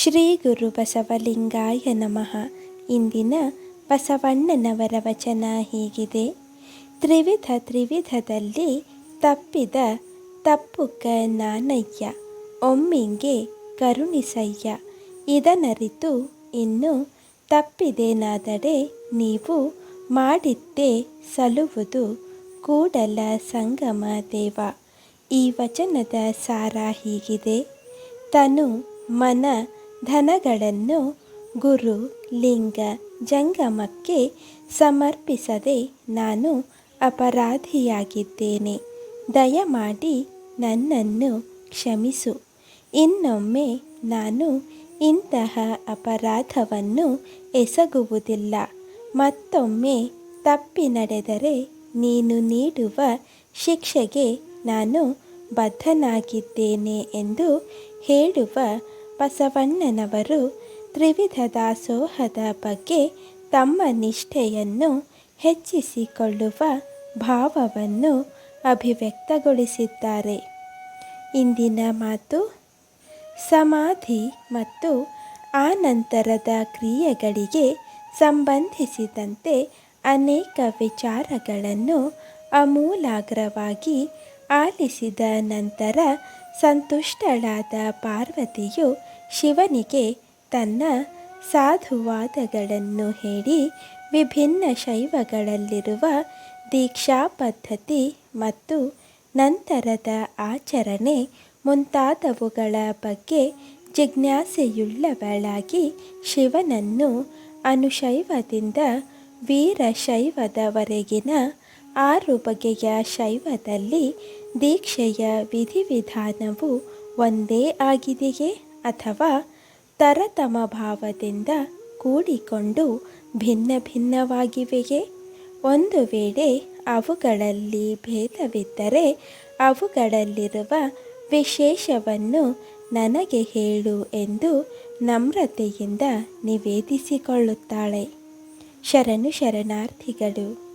ಶ್ರೀ ಗುರು ಬಸವಲಿಂಗಾಯ ನಮಃ. ಇಂದಿನ ಬಸವಣ್ಣನವರ ವಚನ ಹೀಗಿದೆ. ತ್ರಿವಿಧ ತ್ರಿವಿಧದಲ್ಲಿ ತಪ್ಪಿದ ತಪ್ಪುಕ ನಾನಯ್ಯ, ಒಮ್ಮಿಂಗೆ ಕರುಣಿಸಯ್ಯ ಇದನರಿತು ಇನ್ನು ತಪ್ಪಿದೇನಾದಡೆ ನೀವು ಮಾಡಿದ್ದೇ ಸಲುವುದು ಕೂಡಲ ಸಂಗಮ ದೇವ. ಈ ವಚನದ ಸಾರ ಹೀಗಿದೆ. ತನು ಮನ ಧನಗಳನ್ನು ಗುರು, ಲಿಂಗ, ಜಂಗಮಕ್ಕೆ ಸಮರ್ಪಿಸದೆ ನಾನು ಅಪರಾಧಿಯಾಗಿದ್ದೇನೆ. ದಯಮಾಡಿ ನನ್ನನ್ನು ಕ್ಷಮಿಸು. ಇನ್ನೊಮ್ಮೆ ನಾನು ಇಂತಹ ಅಪರಾಧವನ್ನು ಎಸಗುವುದಿಲ್ಲ. ಮತ್ತೊಮ್ಮೆ ತಪ್ಪಿ ನಡೆದರೆ ನೀನು ನೀಡುವ ಶಿಕ್ಷೆಗೆ ನಾನು ಬದ್ಧನಾಗಿದ್ದೇನೆ ಎಂದು ಹೇಳುವ ಬಸವಣ್ಣನವರು ತ್ರಿವಿಧ ದಾಸೋಹದ ಬಗ್ಗೆ ತಮ್ಮ ನಿಷ್ಠೆಯನ್ನು ಹೆಚ್ಚಿಸಿಕೊಳ್ಳುವ ಭಾವವನ್ನು ಅಭಿವ್ಯಕ್ತಗೊಳಿಸಿದ್ದಾರೆ. ಇಂದಿನ ಮಾತು ಸಮಾಧಿ ಮತ್ತು ಆನಂತರದ ಕ್ರಿಯೆಗಳಿಗೆ ಸಂಬಂಧಿಸಿದಂತೆ ಅನೇಕ ವಿಚಾರಗಳನ್ನು ಅಮೂಲಾಗ್ರವಾಗಿ ಆಲಿಸಿದ ನಂತರ ಸಂತುಷ್ಟಳಾದ ಪಾರ್ವತಿಯು ಶಿವನಿಗೆ ತನ್ನ ಸಾಧುವಾದಗಳನ್ನು ಹೇಳಿ ವಿಭಿನ್ನ ಶೈವಗಳಲ್ಲಿರುವ ದೀಕ್ಷಾ ಪದ್ಧತಿ ಮತ್ತು ನಂತರದ ಆಚರಣೆ ಮುಂತಾದವುಗಳ ಬಗ್ಗೆ ಜಿಜ್ಞಾಸೆಯುಳ್ಳವಳಾಗಿ ಶಿವನನ್ನು ಅನುಶೈವದಿಂದ ವೀರಶೈವದವರೆಗಿನ ಆರು ಬಗೆಯ ಶೈವದಲ್ಲಿ ದೀಕ್ಷೆಯ ವಿಧಿವಿಧಾನವು ಒಂದೇ ಆಗಿದೆಯೇ ಅಥವಾ ತರತಮ ಭಾವದಿಂದ ಕೂಡಿಕೊಂಡು ಭಿನ್ನ ಭಿನ್ನವಾಗಿವೆಯೇ? ಒಂದು ವೇಳೆ ಅವುಗಳಲ್ಲಿ ಭೇದವಿದ್ದರೆ ಅವುಗಳಲ್ಲಿರುವ ವಿಶೇಷವನ್ನು ನನಗೆ ಹೇಳು ಎಂದು ನಮ್ರತೆಯಿಂದ ನಿವೇದಿಸಿಕೊಳ್ಳುತ್ತಾಳೆ. ಶರಣು ಶರಣಾರ್ಥಿಗಳು